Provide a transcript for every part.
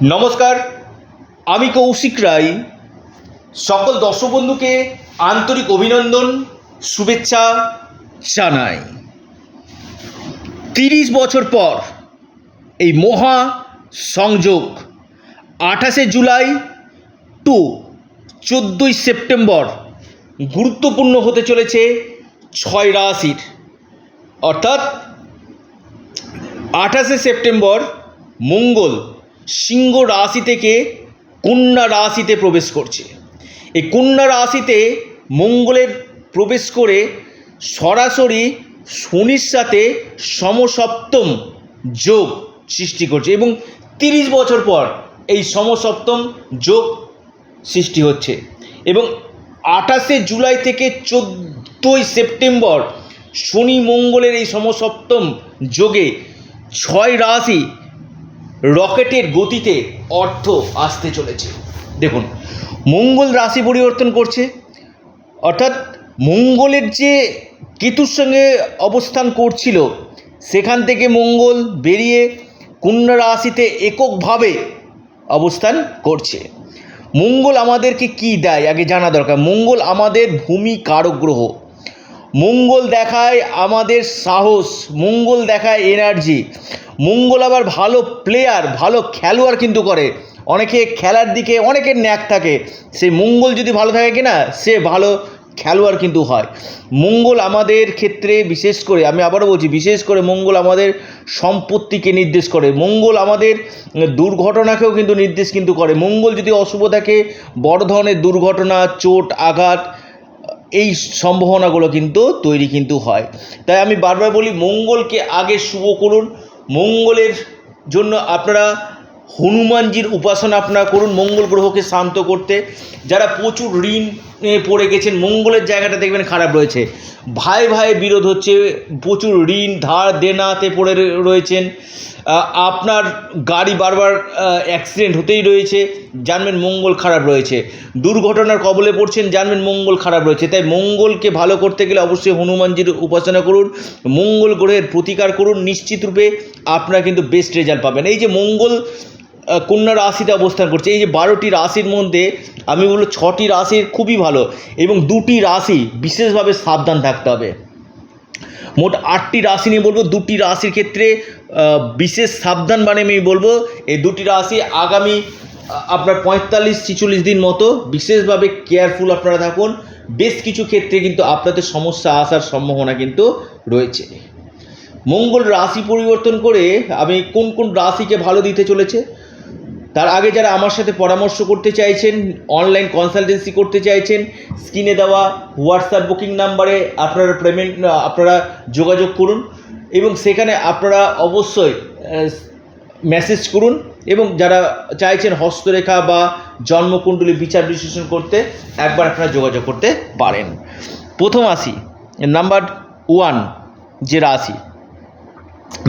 নমস্কার, আমি কৌশিক রায়। সকল দর্শক বন্ধুকে আন্তরিক অভিনন্দন, শুভেচ্ছা জানাই। তিরিশ বছর পর এই মহা সংযোগ, আঠাশে জুলাই টু চোদ্দোই সেপ্টেম্বর গুরুত্বপূর্ণ হতে চলেছে ছয় রাশির। অর্থাৎ আঠাশে সেপ্টেম্বর মঙ্গল সিংহ রাশি থেকে কন্যা রাশিতে প্রবেশ করছে। এই কন্যা রাশিতে মঙ্গলের প্রবেশ করে সরাসরি শনির সাথে সমসপ্তম যোগ সৃষ্টি করছে এবং তিরিশ বছর পর এই সমসপ্তম যোগ সৃষ্টি হচ্ছে এবং আঠাশে জুলাই থেকে চোদ্দোই সেপ্টেম্বর শনি মঙ্গলের এই সমসপ্তম যোগে ছয় রাশি রকেটের গতিতে অর্থ আসতে চলেছে। দেখুন, মঙ্গল রাশি পরিবর্তন করছে। অর্থাৎ মঙ্গলের যে কেতুর সঙ্গে অবস্থান করছিল, সেখান থেকে মঙ্গল বেরিয়ে কন্যা রাশিতে এককভাবে অবস্থান করছে। মঙ্গল আমাদেরকে কি দেয়? আগে জানা দরকার। মঙ্গল আমাদের ভূমি কারক গ্রহ। মঙ্গল দেখায় আমাদের সাহস। মঙ্গল দেখায় এনার্জি মঙ্গল আবার ভালো প্লেয়ার ভালো খেলোয়াড় কিন্তু করে। অনেকে খেলার দিকে, অনেকের ন্যাক থাকে। সেই মঙ্গল যদি ভালো থাকে কিনা, সে ভালো খেলোয়াড় কিন্তু হয়। মঙ্গল আমাদের ক্ষেত্রে বিশেষ করে, আমি আবারও বলছি, বিশেষ করে মঙ্গল আমাদের সম্পত্তিকে নির্দেশ করে। মঙ্গল আমাদের দুর্ঘটনাকেও কিন্তু নির্দেশ কিন্তু করে। মঙ্গল যদি অশুভ থাকে, বড় ধরনের দুর্ঘটনা, চোট, আঘাত, এই সম্ভাবনাগুলো কিন্তু তৈরি কিন্তু হয়। তাই আমি বারবার বলি, মঙ্গলকে আগে শুভ করুন মঙ্গলের জন্য আপনারা হনুমানজির উপাসনা আপনারা করুন মঙ্গল গ্রহকে শান্ত করতে। যারা প্রচুর ঋণ পড়ে গেছেন, মঙ্গলের জায়গাটা দেখবেন খারাপ রয়েছে। ভাই ভাই বিরোধ হচ্ছে, প্রচুর ঋণ, ধার দেনাতে পড়ে রয়েছেন। আপনার গাড়ি বারবার অ্যাক্সিডেন্ট হতেই রয়েছে, জানবেন মঙ্গল খারাপ রয়েছে। দুর্ঘটনার কবলে পড়ছেন, জানবেন মঙ্গল খারাপ রয়েছে। তাই মঙ্গলকে ভালো করতে গেলে অবশ্যই হনুমানজির উপাসনা করুন, মঙ্গল গ্রহের প্রতিকার করুন, নিশ্চিত রূপে আপনারা কিন্তু বেস্ট রেজাল্ট পাবেন। এই যে মঙ্গল কন্যা রাশিতে অবস্থান করছে। এই যে বারোটি রাশির মধ্যে আমি বলব ছটি রাশির খুবই ভালো এবং দুটি রাশি বিশেষভাবে সাবধান থাকতে হবে। মোট আটটি রাশি নিয়ে বলব, দুটি রাশির ক্ষেত্রে বিশেষ সাবধান মানে আমি বলব, এই দুটি রাশি আগামী আপনার পঁয়তাল্লিশ ছিচল্লিশ দিন মতো বিশেষভাবে কেয়ারফুল আপনারা থাকুন। বেশ কিছু ক্ষেত্রে কিন্তু আপনাদের সমস্যা আসার সম্ভাবনা কিন্তু রয়েছে। মঙ্গল রাশি পরিবর্তন করে আমি কোন কোন রাশিকে ভালো দিতে চলেছে? তার আগে যারা আমার সাথে পরামর্শ করতে চাইছেন অনলাইন কনসালটেন্সি করতে চাইছেন স্ক্রিনে দেওয়া হোয়াটসঅ্যাপ বুকিং নাম্বারে আপনারা পেমেন্ট আপনারা যোগাযোগ করুন এবং সেখানে আপনারা অবশ্যই মেসেজ করুন এবং যারা চাইছেন হস্তরেখা বা জন্মকুণ্ডলী বিচার বিশ্লেষণ করতে, একবার আপনারা যোগাযোগ করতে পারেন। প্রথম আসি নাম্বার ওয়ান যে রাশি,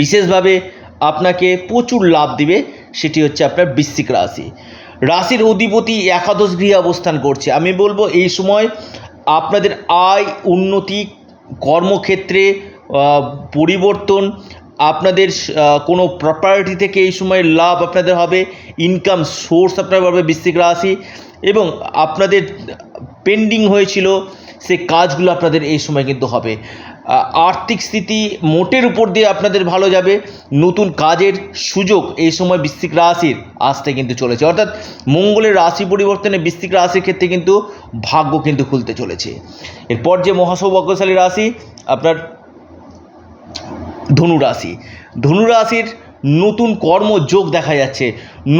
বিশেষভাবে আপনাকে প্রচুর লাভ দিবে সেটি হচ্ছে আপনার বৃশ্চিক রাশি। রাশির অধিপতি একাদশ গৃহে অবস্থান করছে। আমি বলব, এই সময় আপনাদের আয়, উন্নতি, কর্মক্ষেত্রে পরিবর্তন, আপনাদের কোনো প্রপার্টি থেকে এই সময় লাভ আপনাদের হবে ইনকাম সোর্স আপনার পাবে বৃশ্চিক রাশি এবং আপনাদের পেন্ডিং হয়েছিল, সে কাজগুলো আপনাদের এই সময় কিন্তু হবে। আর্থিক স্থিতি মোটের উপর দিয়ে আপনাদের ভালো যাবে। নতুন কাজের সুযোগ এই সময় বৃশ্চিক রাশির আসতে কিন্তু চলেছে। অর্থাৎ মঙ্গলের রাশি পরিবর্তনে বৃশ্চিক রাশির ক্ষেত্রে কিন্তু ভাগ্য কিন্তু খুলতে চলেছে। এরপর যে মহাসৌভাগ্যশালী রাশি, আপনার ধনু রাশি। ধনু রাশির নতুন কর্মযোগ দেখা যাচ্ছে।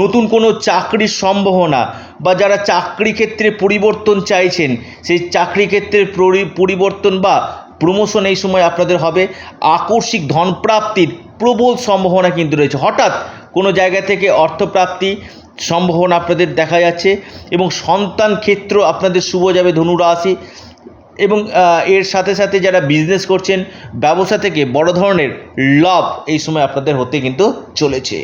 নতুন কোনো চাকরির সম্ভাবনা বা যারা চাকরি ক্ষেত্রে পরিবর্তন চাইছেন, সেই চাকরি ক্ষেত্রে পরিবর্তন বা প্রমোশন এই সময় আপনাদের হবে। আকস্মিক ধনপ্রাপ্তির প্রবল সম্ভাবনা কিন্তু রয়েছে। হঠাৎ কোনো জায়গা থেকে অর্থপ্রাপ্তি সম্ভাবনা আপনাদের দেখা যাচ্ছে এবং সন্তান ক্ষেত্র আপনাদের শুভ যাবে ধনু রাশি এবং এর সাথে সাথে যারা বিজনেস করছেন, ব্যবসা থেকে বড় ধরনের লাভ এই সময় আপনাদের হতে কিন্তু চলেছে।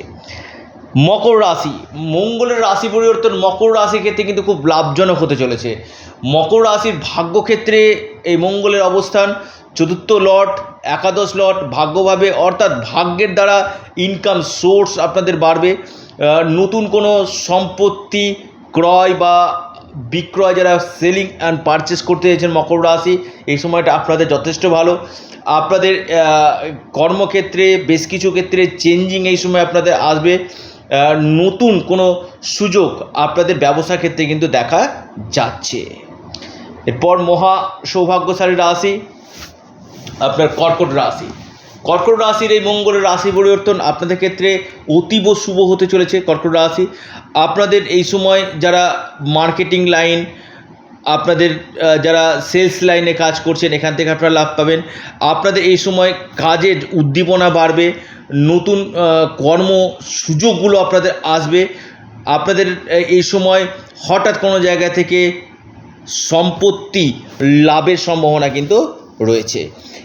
মকর রাশি। মঙ্গলের রাশি পরিবর্তন, মকর রাশির ক্ষেত্রে কিন্তু খুব লাভজনক হতে চলেছে। মকর রাশির ভাগ্যক্ষেত্রে এই মঙ্গলের অবস্থান, চতুর্থ লট, একাদশ লট, ভাগ্যভাবে, অর্থাৎ ভাগ্যের দ্বারা ইনকাম সোর্স আপনাদের বাড়বে। নতুন কোনো সম্পত্তি ক্রয় বা বিক্রয় যারা সেলিং অ্যান্ড পারচেস করতে চাইছেন মকর রাশি, এই সময়টা আপনাদের যথেষ্ট ভালো। আপনাদের কর্মক্ষেত্রে, বেশ কিছু ক্ষেত্রে চেঞ্জিং এই সময় আপনাদের আসবে। নতুন কোনো সুযোগ আপনাদের ব্যবসা ক্ষেত্রে কিন্তু দেখা যাচ্ছে। এরপর মহা সৌভাগ্যশালী রাশি, আপনার কর্কট রাশি। কর্কট রাশির এই মঙ্গলের রাশি পরিবর্তন আপনাদের ক্ষেত্রে অতীব শুভ হতে চলেছে কর্কট রাশি। আপনাদের এই সময় যারা মার্কেটিং লাইন, আপনাদের যারা সেলস লাইনে কাজ করছেন, এখান থেকে আপনারা লাভ পাবেন। আপনাদের এই সময় কাজের উদ্দীপনা বাড়বে নতুন কর্ম সুযোগগুলো আপনাদের আসবে। আপনাদের এই সময় হঠাৎ কোনো জায়গা থেকে সম্পত্তি লাভের সম্ভাবনা কিন্তু রয়েছে।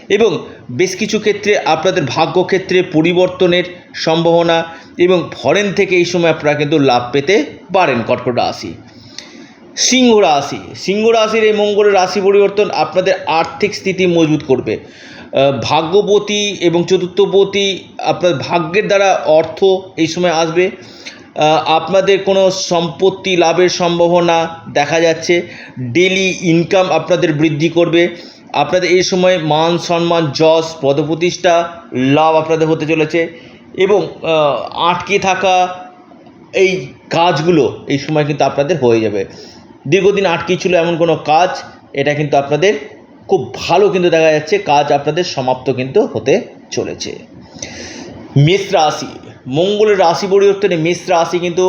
এবং বেশ কিছু ক্ষেত্রে আপনাদের ভাগ্যক্ষেত্রে পরিবর্তনের সম্ভাবনা এবং ফরেন থেকে এই সময় আপনারা কিন্তু লাভ পেতে পারেন কর্কট রাশি। সিংহ রাশি, সিংহ রাশির এই মঙ্গলের রাশি পরিবর্তন আপনাদের আর্থিক স্থিতি মজবুত করবে। ভাগ্যবতী এবং চতুর্থবতী আপনার ভাগ্যের দ্বারা অর্থ এই সময় আসবে। আপনাদের কোনো সম্পত্তি লাভের সম্ভাবনা দেখা যাচ্ছে। ডেলি ইনকাম আপনাদের বৃদ্ধি করবে। আপনাদের এই সময় মান সম্মান, যশ, পদপ্রতিষ্ঠা, লাভ আপনাদের হতে চলেছে। এবং আটকে থাকা এই কাজগুলো এই সময় কিন্তু আপনাদের হয়ে যাবে। দীর্ঘদিন আটকে ছিল এমন কোনো কাজ, এটা কিন্তু আপনাদের খুব ভালো কিন্তু দেখা যাচ্ছে, কাজ আপনাদের সমাপ্ত কিন্তু হতে চলেছে। মেষ রাশি, মঙ্গলের রাশি পরিবর্তনে মেষ রাশি কিন্তু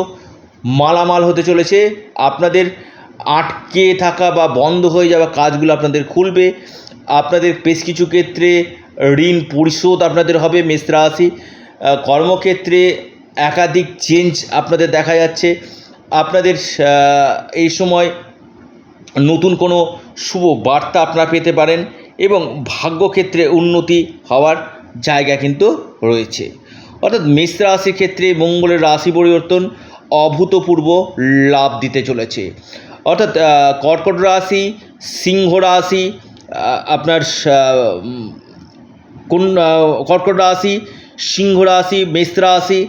মালামাল হতে চলেছে। আপনাদের আটকে থাকা বা বন্ধ হয়ে যাওয়া কাজগুলো আপনাদের খুলবে। আপনাদের বেশ কিছু ক্ষেত্রে ঋণ পরিশোধ আপনাদের হবে মেষ রাশি। কর্মক্ষেত্রে একাধিক চেঞ্জ আপনাদের দেখা যাচ্ছে। আপনাদের এই সময় নতুন কোনো শুভ বার্তা আপনারা পেতে পারেন এবং ভাগ্যক্ষেত্রে উন্নতি হওয়ার জায়গা কিন্তু রয়েছে। অর্থাৎ মেষ রাশির ক্ষেত্রে মঙ্গলের রাশি পরিবর্তন অভূতপূর্ব লাভ দিতে চলেছে। অর্থাৎ কর্কট রাশি, সিংহ রাশি আপনার কোন কর্কট রাশি, সিংহ রাশি, মেষ রাশি,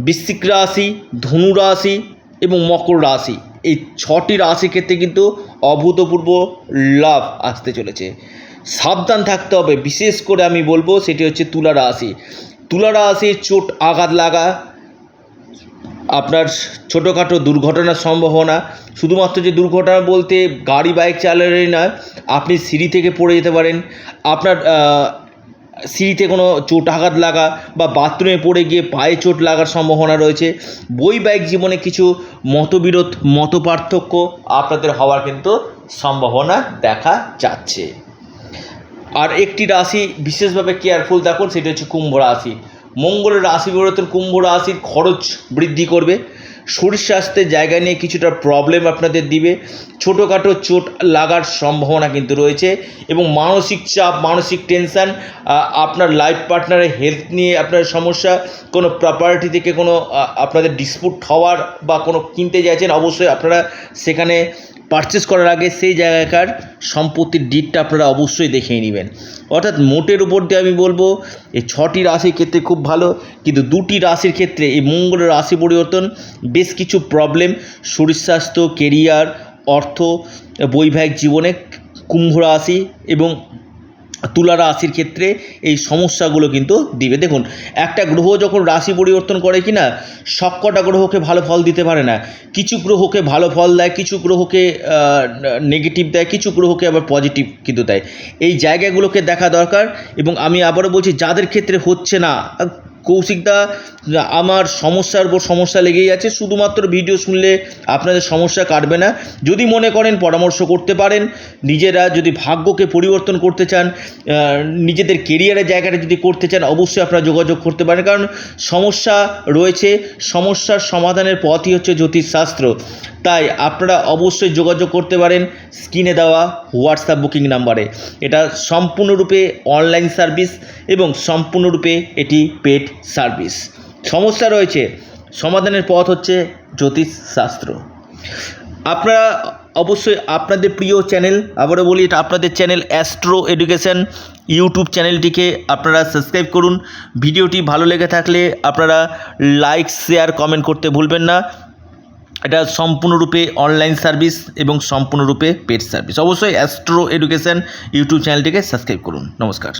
বৃশ্চিক রাশি, ধনু রাশি এবং মকর রাশি। এই ছটি রাশি ক্ষেত্রে কিন্তু অভূতপূর্ব লাভ আসতে চলেছে। সাবধান থাকতে হবে। বিশেষ করে আমি বলব সেটি হচ্ছে তুলা রাশি। তুলা রাশির চোট আঘাত লাগা, আপনার ছোটোখাটো দুর্ঘটনার সম্ভাবনা। শুধুমাত্র যে দুর্ঘটনা বলতে গাড়ি, বাইক চালালেই নয়, আপনি সিঁড়ি থেকে পড়ে যেতে পারেন। আপনার সিঁড়িতে কোনো চোট আঘাত লাগা বা বাথরুমে পড়ে গিয়ে পায়ে চোট লাগার সম্ভাবনা রয়েছে। বৈবাহিক জীবনে কিছু মতবিরোধ মত পার্থক্য আপনাদের হওয়ার কিন্তু সম্ভাবনা দেখা যাচ্ছে। আর একটি রাশি বিশেষভাবে কেয়ারফুল থাকুন, সেটি হচ্ছে কুম্ভ রাশি। মঙ্গলের রাশি পরিবর্তন কুম্ভ রাশির খরচ বৃদ্ধি করবে। শরীর স্বাস্থ্যের জায়গা নিয়ে কিছুটা প্রবলেম আপনাদের দিবে। ছোটোখাটো চোট লাগার সম্ভাবনা কিন্তু রয়েছে এবং মানসিক চাপ, মানসিক টেনশান আপনার লাইফ পার্টনারের হেলথ নিয়ে আপনার সমস্যা, কোনো প্রপার্টি থেকে কোনো আপনাদের ডিসপুট হওয়ার বা কোনো কিনতে চাইছেন অবশ্যই আপনারা সেখানে পারচেস করার আগে সেই জায়গাকার সম্পত্তির ডিটটা আপনারা অবশ্যই দেখে নেবেন। অর্থাৎ মোটের উপর দিয়ে আমি বলব, এই ছটি রাশির ক্ষেত্রে খুব ভালো, কিন্তু দুটি রাশির ক্ষেত্রে এই মঙ্গলের রাশি পরিবর্তন বেশ কিছু প্রবলেম শরীর স্বাস্থ্য কেরিয়ার অর্থ, বৈবাহিক জীবনে কুম্ভ রাশি এবং তুলা রাশির ক্ষেত্রে এই সমস্যাগুলো কিন্তু দিবে। দেখুন, একটা গ্রহ যখন রাশি পরিবর্তন করে কি না সবকটা গ্রহকে ভালো ফল দিতে পারে না। কিছু গ্রহকে ভালো ফল দেয়, কিছু গ্রহকে নেগেটিভ দেয়, কিছু গ্রহকে আবার পজিটিভ কিন্তু দেয়। এই জায়গাগুলোকে দেখা দরকার এবং আমি আবারও বলছি, যাদের ক্ষেত্রে হচ্ছে না কৌশিকদা আমার সমস্যার উপর সমস্যা লেগেই আছে। শুধুমাত্র ভিডিও শুনলে আপনাদের সমস্যা কাটবে না। যদি মনে করেন পরামর্শ করতে পারেন, নিজেরা যদি ভাগ্যকে পরিবর্তন করতে চান নিজেদের কেরিয়ারের জায়গাটা যদি করতে চান, অবশ্যই আপনারা যোগাযোগ করতে পারেন। কারণ সমস্যা রয়েছে, সমস্যার সমাধানের পথই হচ্ছে জ্যোতিষশাস্ত্র। তাই আপনারা অবশ্যই যোগাযোগ করতে পারেন স্ক্রিনে দেওয়া হোয়াটসঅ্যাপ বুকিং নাম্বারে। এটা সম্পূর্ণরূপে অনলাইন সার্ভিস এবং সম্পূর্ণরূপে এটি পেড সার্ভিস। সমস্যা রয়েছে। সমাধানের পথ হচ্ছে জ্যোতিষশাস্ত্র। আপনারা অবশ্যই আপনাদের প্রিয় চ্যানেল, আবারও বলি, এটা আপনাদের চ্যানেল অ্যাস্ট্রো এডুকেশন ইউটিউব চ্যানেলটিকে আপনারা সাবস্ক্রাইব করুন। ভিডিওটি ভালো লেগে থাকলে আপনারা লাইক, শেয়ার, কমেন্ট করতে ভুলবেন না। এটা সম্পূর্ণরূপে অনলাইন সার্ভিস এবং সম্পূর্ণরূপে পেড সার্ভিস। অবশ্যই অ্যাস্ট্রো এডুকেশন ইউটিউব চ্যানেলটিকে সাবস্ক্রাইব করুন। নমস্কার।